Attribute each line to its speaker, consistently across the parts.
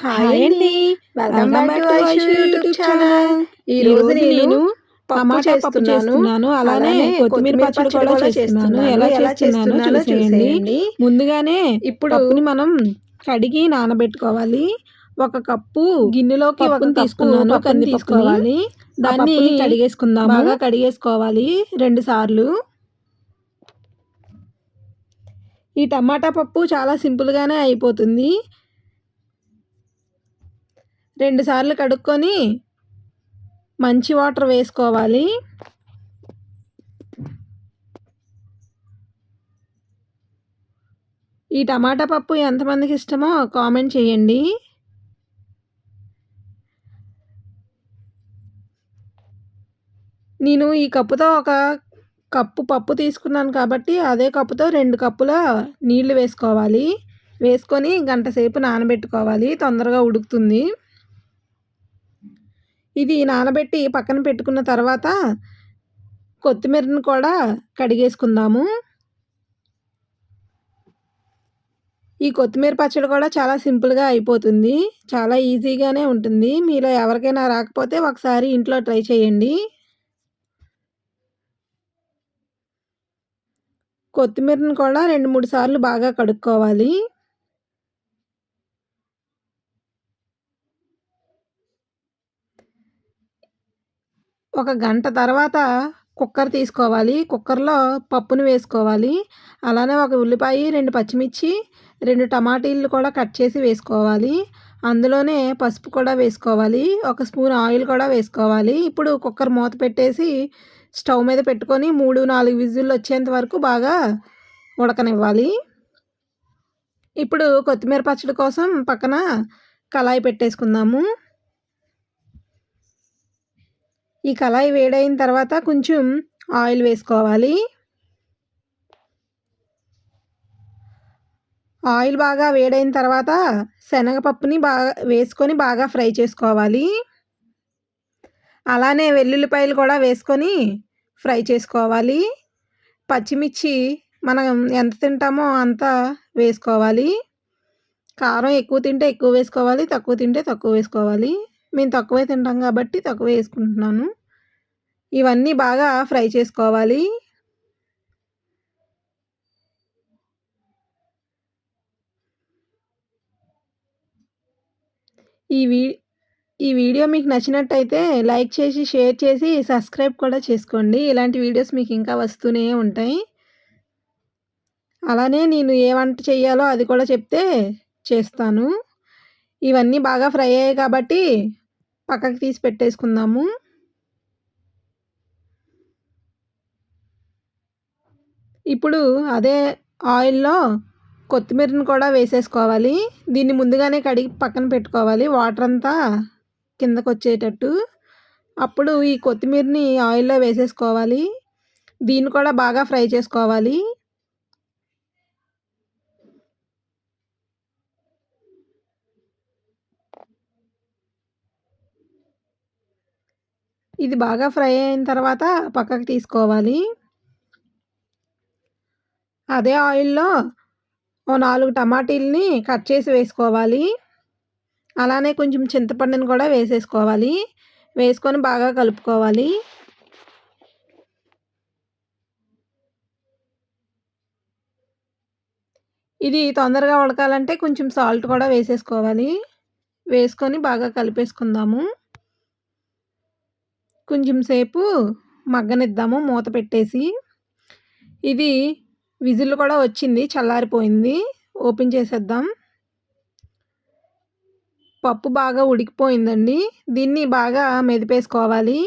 Speaker 1: Hi అండి. Welcome back to Aishu YouTube channel ఈ రోజు నేను పప్పు చేస్తున్నాను. అలానే కొత్తిమీర పచ్చడి కూడా చేస్తున్నాను. ఎలా చేస్తున్నానో చూసేయండి. ముందుగానే ఇప్పుడు పప్పుని మనం కడిగి నానబెట్టుకోవాలి. ఒక కప్పు గిన్నెలోకి ఒక తీసుకున్నాను. కంది తీసుకోవాలి దాన్ని కడిగేసుకుందాం బాగా కడిగేసుకోవాలి. రెండు సార్లు. ఈ టమాటా పప్పు చాలా సింపుల్గానే అయిపోతుంది. రెండు సార్లు కడుక్కొని మంచి వాటర్ వేసుకోవాలి. ఈ టమాటా పప్పు ఎంతమందికి ఇష్టమో కామెంట్ చేయండి. నేను ఈ కప్పుతో ఒక కప్పు పప్పు తీసుకున్నాను కాబట్టి అదే కప్పుతో రెండు కప్పుల నీళ్ళు వేసుకోవాలి. వేసుకొని గంట సేపు నానబెట్టుకోవాలి. తొందరగా ఉడుకుతుంది. ఇది నానబెట్టి పక్కన పెట్టుకున్న తర్వాత కొత్తిమీరను కూడా కడిగేసుకుందాము. ఈ కొత్తిమీర పచ్చడి కూడా చాలా సింపుల్గా అయిపోతుంది. చాలా ఈజీగానే ఉంటుంది. మీలో ఎవరికైనా రాకపోతే ఒకసారి ఇంట్లో ట్రై చేయండి. కొత్తిమీరను కూడా రెండు మూడు సార్లు బాగా కడుక్కోవాలి. ఒక గంట తర్వాత కుక్కర్ తీసుకోవాలి. కుక్కర్లో పప్పును వేసుకోవాలి. అలానే ఒక ఉల్లిపాయ రెండు పచ్చిమిర్చి రెండు టమాటీలు కూడా కట్ చేసి వేసుకోవాలి. అందులోనే పసుపు కూడా వేసుకోవాలి. ఒక స్పూన్ ఆయిల్ కూడా వేసుకోవాలి. ఇప్పుడు కుక్కర్ మూత పెట్టేసి స్టవ్ మీద పెట్టుకొని మూడు నాలుగు విజిల్లు వచ్చేంత వరకు బాగా ఉడకనివ్వాలి. ఇప్పుడు కొత్తిమీర పచ్చడి కోసం పక్కన కళాయి పెట్టేసుకుందాము. ఈ కళాయి వేడైన తర్వాత కొంచెం ఆయిల్ వేసుకోవాలి. ఆయిల్ బాగా వేడైన తర్వాత శనగపప్పుని బాగా వేసుకొని బాగా ఫ్రై చేసుకోవాలి. అలానే వెల్లుల్లిపాయలు కూడా వేసుకొని ఫ్రై చేసుకోవాలి. పచ్చిమిర్చి మనం ఎంత తింటామో అంత వేసుకోవాలి. కారం ఎక్కువ తింటే ఎక్కువ వేసుకోవాలి తక్కువ తింటే తక్కువ వేసుకోవాలి. మేము తక్కువే తింటాం కాబట్టి తక్కువ వేసుకుంటున్నాను. ఇవన్నీ బాగా ఫ్రై చేసుకోవాలి. ఈ వీ ఈ వీడియో మీకు నచ్చినట్టయితే లైక్ చేసి షేర్ చేసి సబ్స్క్రైబ్ కూడా చేసుకోండి. ఇలాంటి వీడియోస్ మీకు ఇంకా వస్తూనే ఉంటాయి. అలానే నేను ఏ వంట చేయాలో అది కూడా చెప్తే చేస్తాను. ఇవన్నీ బాగా ఫ్రై అయ్యాయి కాబట్టి పక్కకి తీసి పెట్టేసుకుందాము. ఇప్పుడు అదే ఆయిల్లో కొత్తిమీరని కూడా వేసేసుకోవాలి. దీన్ని ముందుగానే కడిగి పక్కన పెట్టుకోవాలి. వాటర్ అంతా కిందకు వచ్చేటట్టు. అప్పుడు ఈ కొత్తిమీరని ఆయిల్లో వేసేసుకోవాలి. దీన్ని కూడా బాగా ఫ్రై చేసుకోవాలి. ఇది బాగా ఫ్రై అయిన తర్వాత పక్కకు తీసుకోవాలి. అదే ఆయిల్లో ఓ నాలుగు టమాటీల్ని కట్ చేసి వేసుకోవాలి. అలానే కొంచెం చింతపండుని కూడా వేసేసుకోవాలి. వేసుకొని బాగా కలుపుకోవాలి. ఇది తొందరగా ఉడకాలంటే కొంచెం సాల్ట్ కూడా వేసేసుకోవాలి. వేసుకొని బాగా కలిపేసుకుందాము. కొంచెం సేపు మగ్గనిద్దాము మూత పెట్టేసి. ఇది విజిల్ కూడా వచ్చింది చల్లారిపోయింది. ఓపెన్ చేసేద్దాం. పప్పు బాగా ఉడికిపోయిందండి. దీన్ని బాగా మెదిపేసుకోవాలి.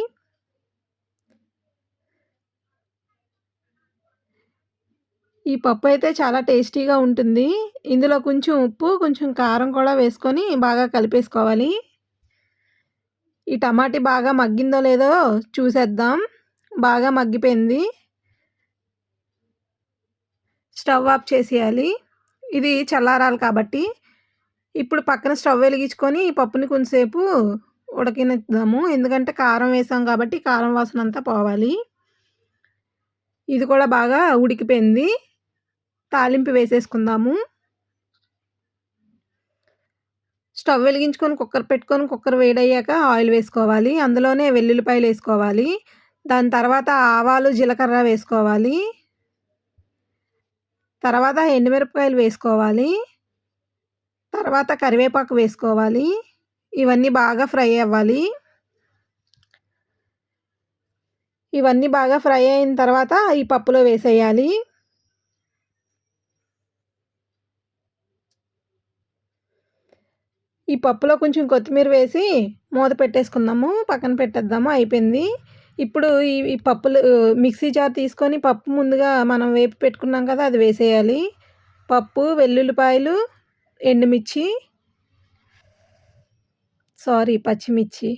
Speaker 1: ఈ పప్పు అయితే చాలా టేస్టీగా ఉంటుంది. ఇందులో కొంచెం ఉప్పు కొంచెం కారం కూడా వేసుకొని బాగా కలిపేసుకోవాలి. ఈ టమాటీ బాగా మగ్గిందో లేదో చూసేద్దాం. బాగా మగ్గిపోయింది. స్టవ్ ఆఫ్ చేసేయాలి. ఇది చల్లారాలి కాబట్టి ఇప్పుడు పక్కన స్టవ్ వెలిగించుకొని ఈ పప్పుని కొంతసేపు ఉడకనిద్దాము. ఎందుకంటే కారం వేసాం కాబట్టి కారం వాసన అంతా పోవాలి. ఇది కూడా బాగా ఉడికిపోయింది. తాలింపు వేసేసుకుందాము. స్టవ్ వెలిగించుకొని కుక్కర్ పెట్టుకొని కుక్కర్ వేడయ్యాక ఆయిల్ వేసుకోవాలి. అందులోనే వెల్లుల్లిపాయలు వేసుకోవాలి. దాని తర్వాత ఆవాలు జీలకర్ర వేసుకోవాలి. తర్వాత ఎండుమిరపకాయలు వేసుకోవాలి. తర్వాత కరివేపాకు వేసుకోవాలి. ఇవన్నీ బాగా ఫ్రై అవ్వాలి. ఇవన్నీ బాగా ఫ్రై అయిన తర్వాత ఈ పప్పులో వేసేయాలి. ఈ పప్పులో కొంచెం కొత్తిమీర వేసి మూత పెట్టేసుకుందాము. పక్కన పెట్టేద్దాము. అయిపోయింది. ఇప్పుడు ఈ ఈ పప్పులు మిక్సీ జార్ తీసుకొని పప్పు ముందుగా మనం వేపి పెట్టుకున్నాం కదా అది వేసేయాలి. పప్పు వెల్లుల్లిపాయలు ఎండుమిర్చి సారీ పచ్చిమిర్చి.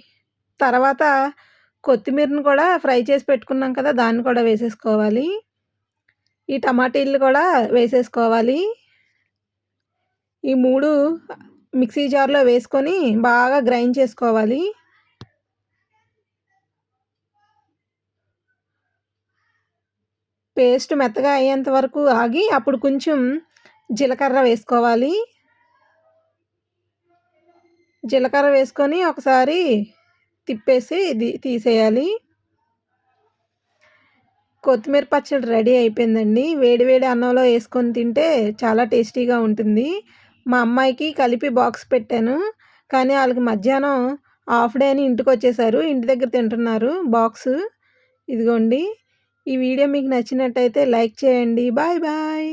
Speaker 1: తర్వాత కొత్తిమీరను కూడా ఫ్రై చేసి పెట్టుకున్నాం కదా దాన్ని కూడా వేసేసుకోవాలి. ఈ టమాటీలు కూడా వేసేసుకోవాలి. ఈ మూడు మిక్సీ జార్లో వేసుకొని బాగా గ్రైండ్ చేసుకోవాలి. పేస్ట్ మెత్తగా అయ్యేంత వరకు ఆగి అప్పుడు కొంచెం జీలకర్ర వేసుకోవాలి. జీలకర్ర వేసుకొని ఒకసారి తిప్పేసి ఇది తీసేయాలి. కొత్తిమీర పచ్చడి రెడీ అయిపోయిందండి. వేడి వేడి అన్నంలో వేసుకొని తింటే చాలా టేస్టీగా ఉంటుంది. మా అమ్మాయికి కలిపి బాక్స్ పెట్టాను. కానీ వాళ్ళకి మధ్యాహ్నం హాఫ్ డే అని ఇంటికి వచ్చేసారు. ఇంటి దగ్గర తింటున్నారు బాక్స్. ఇదిగోండి. ఈ వీడియో మీకు నచ్చినట్టయితే లైక్ చేయండి. Bye bye.